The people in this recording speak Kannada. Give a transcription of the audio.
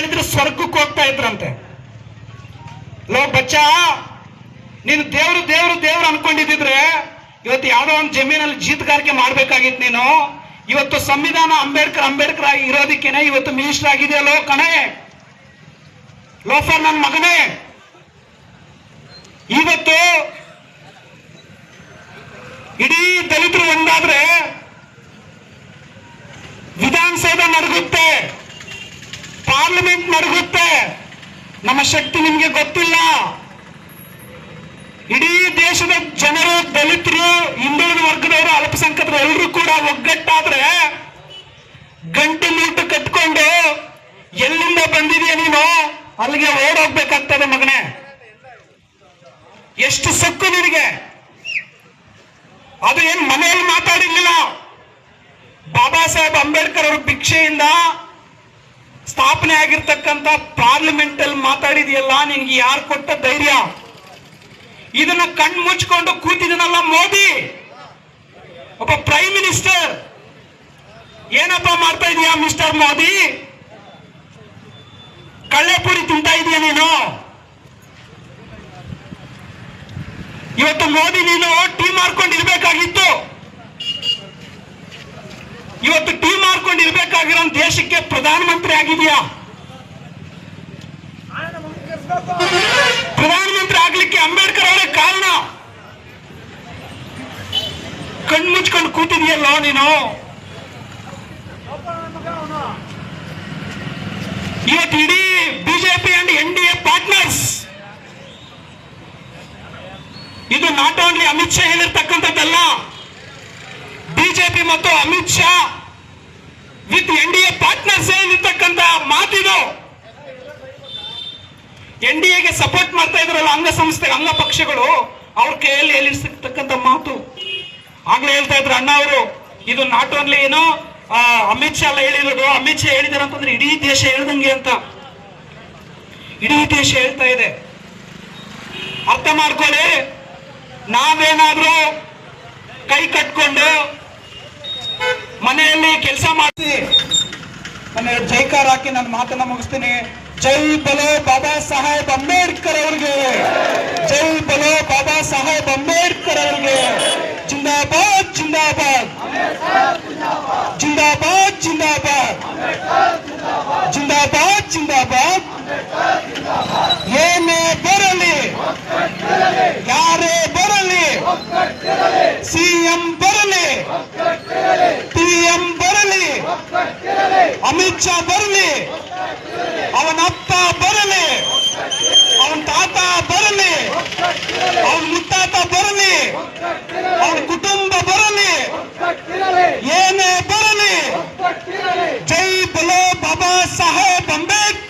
ಹೇಳಿದ್ರೆ ಸ್ವರ್ಗಕ್ಕೆ ಹೋಗ್ತಾ ಇದ್ರಂತೆ. ಲೋ ಬಚ್ಚ, ನೀನು ದೇವ್ರು ದೇವ್ರು ದೇವ್ರು ಅನ್ಕೊಂಡಿದ್ರೆ ಇವತ್ತು ಯಾವ್ದೋ ಒಂದು ಜಮೀನಲ್ಲಿ ಜೀತಗಾರಿಕೆ ಮಾಡ್ಬೇಕಾಗಿತ್ತು ನೀನು. ಇವತ್ತು ಸಂವಿಧಾನ ಅಂಬೇಡ್ಕರ್ ಅಂಬೇಡ್ಕರ್ ಆಗಿ ಇವತ್ತು ಮಿನಿಸ್ಟರ್ ಆಗಿದೆಯಲ್ಲೋ ಕಣೆ? ಲೋಫರ್ ನನ್ನ ಮಗನೇ. ಇವತ್ತು ಇಡೀ ದಲಿತರು ಒಂದಾದ್ರೆ ವಿಧಾನಸೌಧ ನಡಗುತ್ತೆ ಪಾರ್ಲಿಮೆಂಟ್ ನಡುಗುತ್ತೆ. ನಮ್ಮ ಶಕ್ತಿ ನಿಮ್ಗೆ ಗೊತ್ತಿಲ್ಲ. ಇಡೀ ದೇಶದ ಜನರು, ದಲಿತರು, ಹಿಂದುಳಿದ ವರ್ಗದವರು, ಅಲ್ಪಸಂಖ್ಯಾತರು ಎಲ್ಲರೂ ಕೂಡ ಒಗ್ಗಟ್ಟಾದ್ರೆ ಗಂಟು ಮೂಟು ಕಟ್ಕೊಂಡು ಎಲ್ಲಿಂದ ಬಂದಿದೆಯಾ ನೀನು? ಅಲ್ಲಿಗೆ ಓಡೋಗ್ಬೇಕಾಗ್ತದೆ ಮಗನೇ. ಎಷ್ಟು ಸೊಕ್ಕು ನಿನಗೆ. ಅದು ಏನ್ ಮನೆಯಲ್ಲಿ ಮಾತಾಡಿರ್ಲಿಲ್ಲ. ಬಾಬಾ ಸಾಹೇಬ್ ಅಂಬೇಡ್ಕರ್ ಅವರು ಭಿಕ್ಷೆಯಿಂದ ಸ್ಥಾಪನೆ ಆಗಿರ್ತಕ್ಕಂಥ ಪಾರ್ಲಿಮೆಂಟ್ ಅಲ್ಲಿ ಮಾತಾಡಿದೆಯಲ್ಲ, ನಿನ್ಗೆ ಯಾರು ಕೊಟ್ಟ ಧೈರ್ಯ? ಇದನ್ನ ಕಣ್ ಮುಚ್ಕೊಂಡು ಕೂತಿದನಲ್ಲ ಮೋದಿ? ಒಬ್ಬ ಪ್ರೈಮ್ ಮಿನಿಸ್ಟರ್ ಏನಪ್ಪ ಮಾಡ್ತಾ ಇದೀಯಾ ಮಿಸ್ಟರ್ ಮೋದಿ? ಕಳ್ಳೆಪುರಿ ತಿಂತಾ ಇದೀಯ ನೀನು? ಇವತ್ತು ಮೋದಿ ನೀನು ಟೀ ಮಾಡ್ಕೊಂಡು ಇರ್ಬೇಕಾಗಿತ್ತು ಇವತ್ತು ಟೀ ಇರ್ಬೇಕಾಗಿರೋ ದೇಶಕ್ಕೆ ಪ್ರಧಾನಮಂತ್ರಿ ಆಗಿದೆಯಾ? ಪ್ರಧಾನಮಂತ್ರಿ ಆಗ್ಲಿಕ್ಕೆ ಅಂಬೇಡ್ಕರ್ ಅವರೇ ಕಾರಣ? ಕಣ್ಮುಚ್ಕೊಂಡು ಕೂತಿದೆಯಲ್ಲ ನೀನು? ಇವತ್ತು ಇಡೀ BJP and N D A partners ಇದು ನಾಟ್ ಓನ್ಲಿ ಅಮಿತ್ ಶಾ ಹೇಳಿರ್ತಕ್ಕಂಥದ್ದಲ್ಲ ಬಿಜೆಪಿ ಮತ್ತು Amit Shah with N D A partners ಏನಿರ್ತಕ್ಕಂತ ಮಾತಿದು ಎನ್ ಡಿ ಎಗೆ ಸಪೋರ್ಟ್ ಮಾಡ್ತಾ ಇದ್ರಲ್ಲ ಅಂಗಸಂಸ್ಥೆ ಅಂಗ ಪಕ್ಷಗಳು, ಅವ್ರ ಕೈಯಲ್ಲಿ ಹೇಳಿರ್ತಕ್ಕಂಥ ಮಾತು. ಆಗ್ಲೇ ಹೇಳ್ತಾ ಇದ್ರು ಅಣ್ಣ ಅವರು, ಇದು ನಾಟ್ ಓನ್ಲಿ ಏನೋ ಅಮಿತ್ ಶಾ ಎಲ್ಲ ಹೇಳಿರೋದು ಅಮಿತ್ ಶಾ ಹೇಳಿದಾರೆ ಅಂತಂದ್ರೆ ಇಡೀ ದೇಶ ಹೇಳ್ದಂಗೆ ಅಂತ. ಇಡೀ ದೇಶ ಹೇಳ್ತಾ ಇದೆ. ಅರ್ಥ ಮಾಡ್ಕೊಳ್ಳಿ. ನಾವೇನಾದ್ರೂ ಕೈ ಕಟ್ಕೊಂಡು ಮನೆಯಲ್ಲಿ ಕೆಲಸ ಮಾಡ್ತೀವಿ ನನ್ನ ಜೈಕಾರ ಹಾಕಿ ನನ್ನ ಮಾತನ್ನ ಮುಗಿಸ್ತೀನಿ. ಜೈ ಬಲೋ ಬಾಬಾ ಸಾಹೇಬ್ ಅಂಬೇಡ್ಕರ್ ಅವ್ರಿಗೆ. ಜೈ ಬಲೋ ಬಾಬಾ ಸಾಹೇಬ್ ಅಂಬೇಡ್ಕರ್ ಕುಟುಂಬ ಬರಲಿ ಏನೇ ಬರಲಿ ಜೈ ಬಲೋ ಬಾಬಾ ಸಾಹೇಬ್ ಅಂಬೇಡ್ಕರ್ ಅವರಿಗೆ